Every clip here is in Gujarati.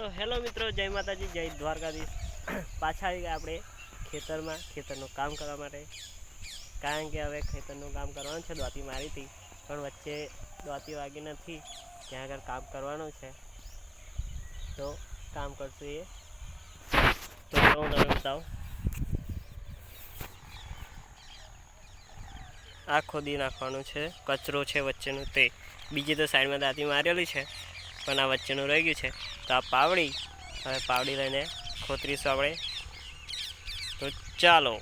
તો હેલો મિત્રો, જય માતાજી, જય દ્વારકાધીશ. પાછા આવી ગયા આપણે ખેતરમાં, ખેતરનું કામ કરવા માટે. કારણ કે હવે ખેતરનું કામ કરવાનું છે, દોતી મારી હતી. પણ વચ્ચે દોતી વાગી નથી, ત્યાં આગળ કામ કરવાનું છે. તો કામ કરશું એ. તો હું તમને બતાવું? આ ખોદી નાખવાનું છે, કચરો છે વચ્ચેનું તે. બીજી તો સાઈડમાં દાંતી મારેલી છે. પણ આ વચ્ચેનું રહી ગયું છે. તો આ પાવડી, હવે પાવડી લઈને ખોતરીશું આપણે. તો ચાલો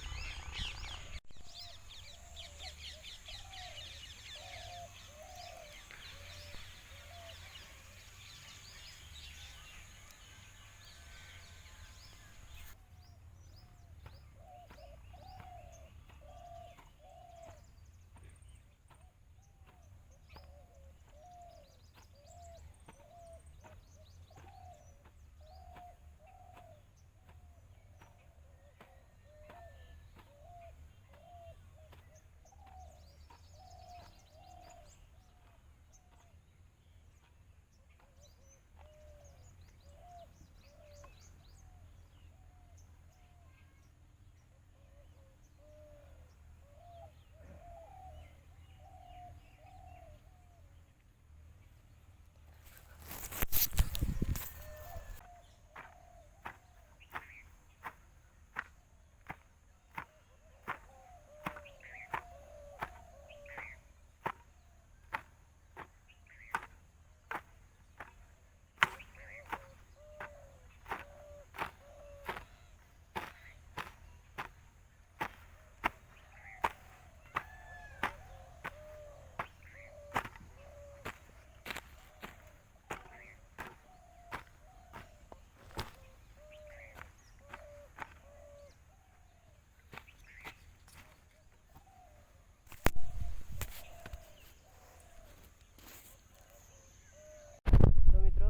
તો મિત્રો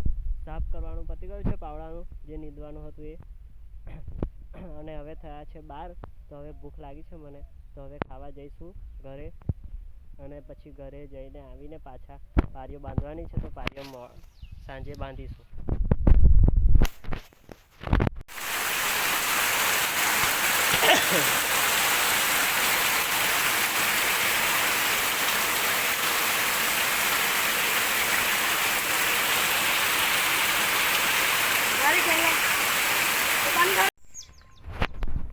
સાફ પતી ગયું છે, પાવડાનું જે નીંદવાનું હતું એ. અને હવે થયા છે બાર, તો હવે ભૂખ લાગી છે મને. તો હવે ખાવા જઈશું ઘરે. અને પછી ઘરે જઈને આવીને પાછા પારીઓ બાંધવાની છે, તો પારીઓ સાંજે બાંધીશું.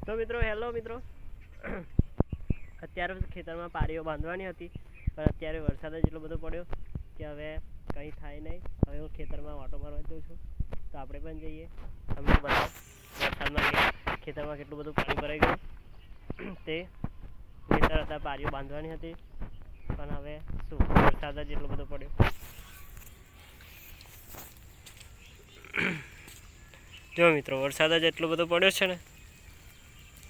તો મિત્રો હેલો મિત્રો. અત્યારે ખેતરમાં પારીઓ બાંધવાની હતી, પણ અત્યારે વરસાદ જ એટલો બધો પડ્યો કે હવે કંઈ થાય નહીં. હવે હું ખેતરમાં ઓટો મારવા જઉં છું. તો આપણે પણ જઈએ. તમને બધા વરસાદમાં ખેતરમાં કેટલું બધું પાણી ભરાઈ ગયું. તે ખેતર હતા પારીઓ બાંધવાની હતી. પણ હવે શું, વરસાદ જ એટલો બધો પડ્યો. જો મિત્રો, વરસાદ જ એટલો બધો પડ્યો છે ને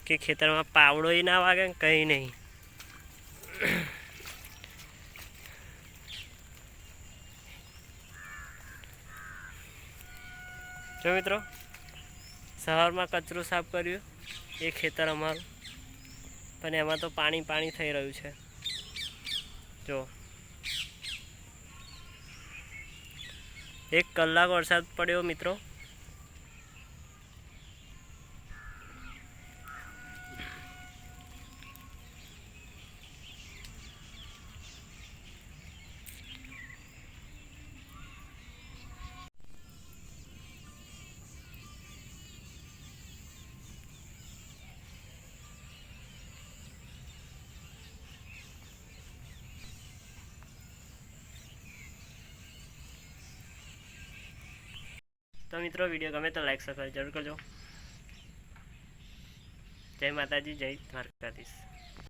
કે ખેતરમાં પાવડો ના વાગે કંઈ નહીં. જો મિત્રો, સવારમાં કચરું સાફ કર્યું, એ ખેતર અમારું. પણ એમાં તો પાણી પાણી થઈ રહ્યું છે. જો. એક કલાક વરસાદ પડ્યો મિત્રો. તો મિત્રો વીડિયો ગમે તો લાઈક સબસ્ક્રાઈબ જરૂર કરજો. જય માતાજી જય દ્વારકાધીશ.